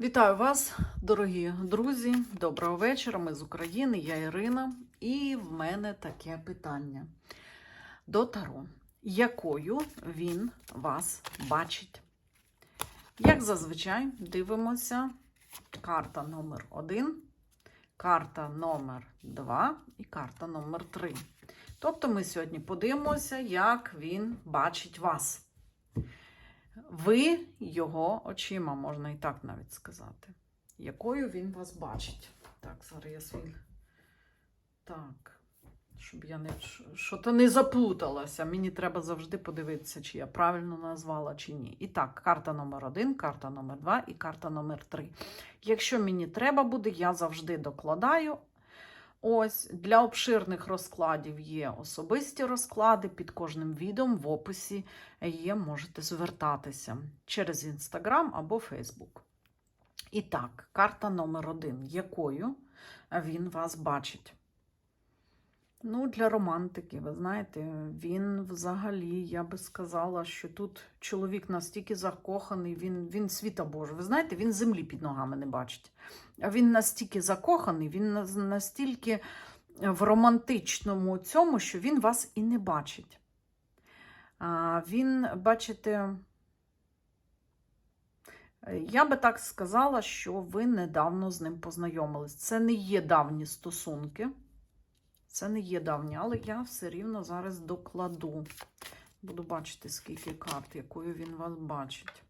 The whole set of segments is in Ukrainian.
Вітаю вас, дорогі друзі. Доброго вечора. Ми з України, я Ірина, і в мене таке питання до Таро. Якою він вас бачить? Як зазвичай, дивимося карта номер 1, карта номер 2 і карта номер 3. Тобто ми сьогодні подивимося, як він бачить вас. Ви його очима, можна і так навіть сказати. Якою він вас бачить. Так, зараз я свій. Так. Щоб я не що то не заплуталася. Мені треба завжди подивитися, чи я правильно назвала, чи ні. І так, карта номер один, карта номер два і карта номер три. Якщо мені треба буде, я завжди докладаю. Ось для обширних розкладів є особисті розклади. Під кожним відео в описі є, можете звертатися через Інстаграм або Фейсбук. І так, карта номер один. Якою він вас бачить? Ну, для романтики, ви знаєте, він взагалі, я би сказала, що тут чоловік настільки закоханий, він, він світа Божий. Ви знаєте, він землі під ногами не бачить. А він настільки закоханий, він настільки в романтичному цьому, що він вас і не бачить. А, Він, бачите, я би так сказала, що ви недавно з ним познайомились. Це не є давні стосунки. Це не є давні, але я все рівно зараз докладу. Буду бачити, скільки карт, якою він вас бачить.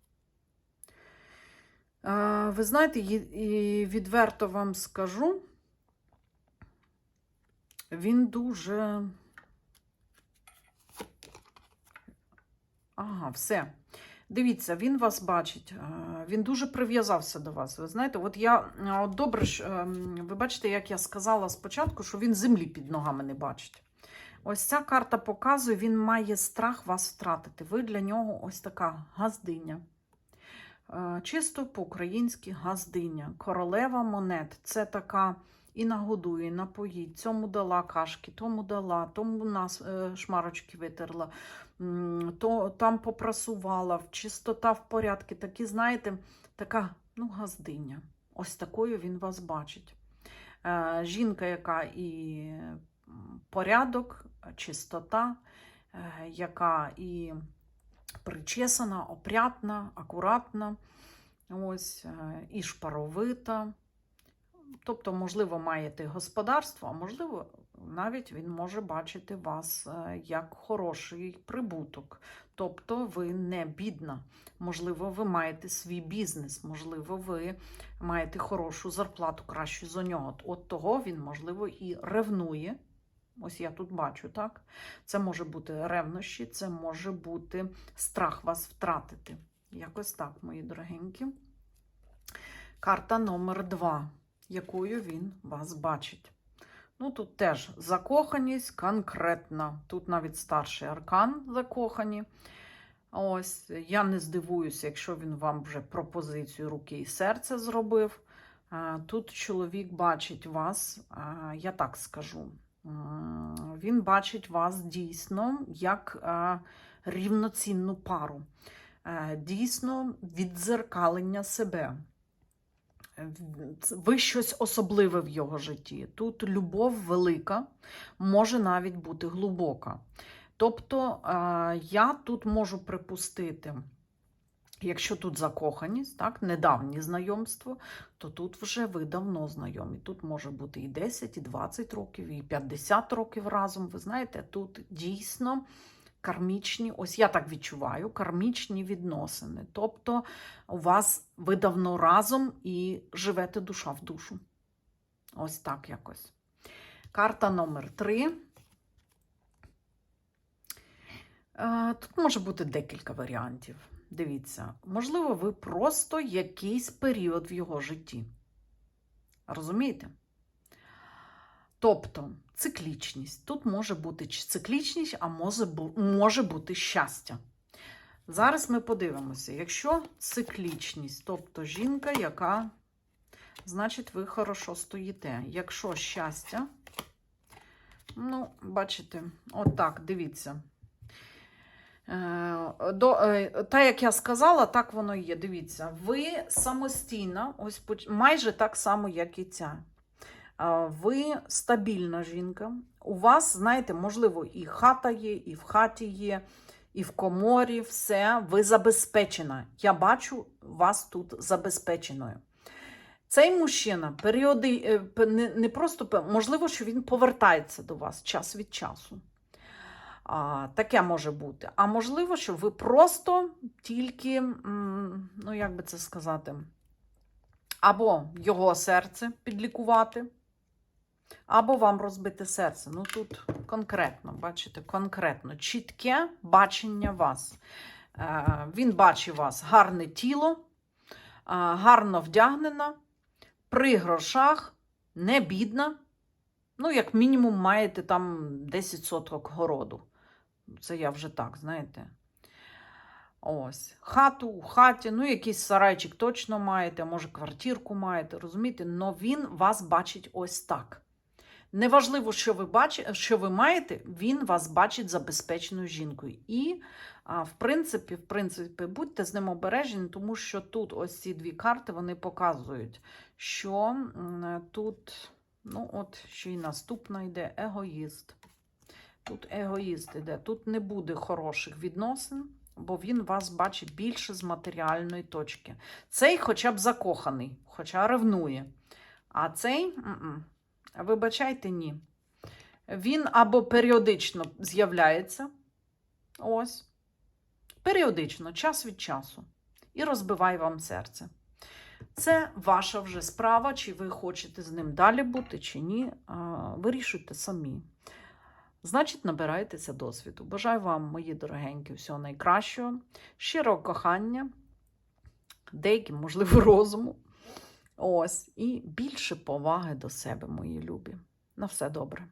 Ви знаєте, відверто вам скажу, він дуже. Ага, все. Дивіться, він вас бачить, е, він дуже прив'язався до вас. Ви знаєте, от я е, от добре, ем, ви бачите, як я сказала спочатку, що він землі під ногами не бачить. Ось ця карта показує, він має страх вас втратити. Ви для нього ось така газдиня. Е, Чисто по-українськи газдиня. Королева монет це така і нагодує, напоїть. Цьому дала кашки, тому дала, тому нас е, шмарочки витерла, то там попрасувала, чистота в порядку. Такі, знаєте, така ну, газдиня. Ось такою він вас бачить. Е, Жінка, яка і порядок, чистота, е, яка і причесана, опрятна, акуратна, ось, і шпаровита. Тобто, можливо, маєте господарство, а можливо, навіть він може бачити вас е, як хороший прибуток. Тобто ви не бідна. Можливо, ви маєте свій бізнес, можливо, ви маєте хорошу зарплату, кращу за нього. От того він, можливо, і ревнує. Ось я тут бачу, так? Це може бути ревнощі, це може бути страх вас втратити. Якось так, мої дорогенькі. Карта номер два, якою він вас бачить. Ну, тут теж закоханість конкретна. Тут навіть старший аркан закохані. Ось, я не здивуюся, якщо він вам вже пропозицію руки і серця зробив. Тут чоловік бачить вас, я так скажу. Він бачить вас дійсно як рівноцінну пару, Е, дійсно віддзеркалення себе. Ви особливе в його житті. Тут любов велика, може навіть бути глибока. Тобто я тут можу припустити, якщо тут закоханість, так, недавнє знайомство, то тут вже ви давно знайомі. Тут може бути і 10, і 20 років, і 50 років разом. Ви знаєте, тут дійсно кармічні, ось я так відчуваю, кармічні відносини. Тобто у вас ви давно разом і живете душа в душу. Ось так якось. Карта номер 3. Тут може бути декілька варіантів. Дивіться, можливо, ви просто якийсь період в його житті. Розумієте? Тобто циклічність. Тут може бути циклічність, а може, може бути щастя. Зараз ми подивимося, якщо циклічність, тобто жінка, яка, значить, ви хорошо стоїте. Якщо щастя, ну, бачите, отак, дивіться. Е, До, е, та, як я сказала, так воно і є. Дивіться, ви самостійна, ось майже так само, як і ця. Ви стабільна жінка. У вас, знаєте, можливо, і хата є, і в хаті є, і в коморі все. Ви забезпечена. Я бачу вас тут забезпеченою. Цей мужчина періоди, е, не просто можливо, що він повертається до вас час від часу. А, таке може бути. А можливо, що ви просто тільки, ну як би це сказати, або його серце підлікувати, або вам розбити серце. Ну тут конкретно, бачите, конкретно, чітке бачення вас. Е, він бачить вас гарне тіло, е, гарно вдягнена, при грошах, не бідна. Ну, як мінімум, маєте там 10 соток городу. Це я вже так, знаєте. Ось. Хату у хаті, ну, якийсь сарайчик точно маєте, може квартирку маєте, розумієте? Но він вас бачить ось так. Неважливо, що ви, бачите, що ви маєте, він вас бачить забезпеченою жінкою. І, в принципі, в принципі, будьте з ним обережні, тому що тут ось ці дві карти вони показують, що тут, ну, от ще й наступна йде егоїст. Тут егоїст іде, тут не буде хороших відносин, бо він вас бачить більше з матеріальної точки. Цей хоча б закоханий, хоча ревнує. А цей, м-м, вибачайте, ні. Він або періодично з'являється, ось, періодично, час від часу, і розбиває вам серце. Це ваша вже справа, чи ви хочете з ним далі бути, чи ні. Вирішуйте самі. Значить, набирайтеся досвіду. Бажаю вам, мої дорогенькі, всього найкращого, щирого кохання, деяким, можливо, розуму. Ось, і більше поваги до себе, мої любі. На все добре.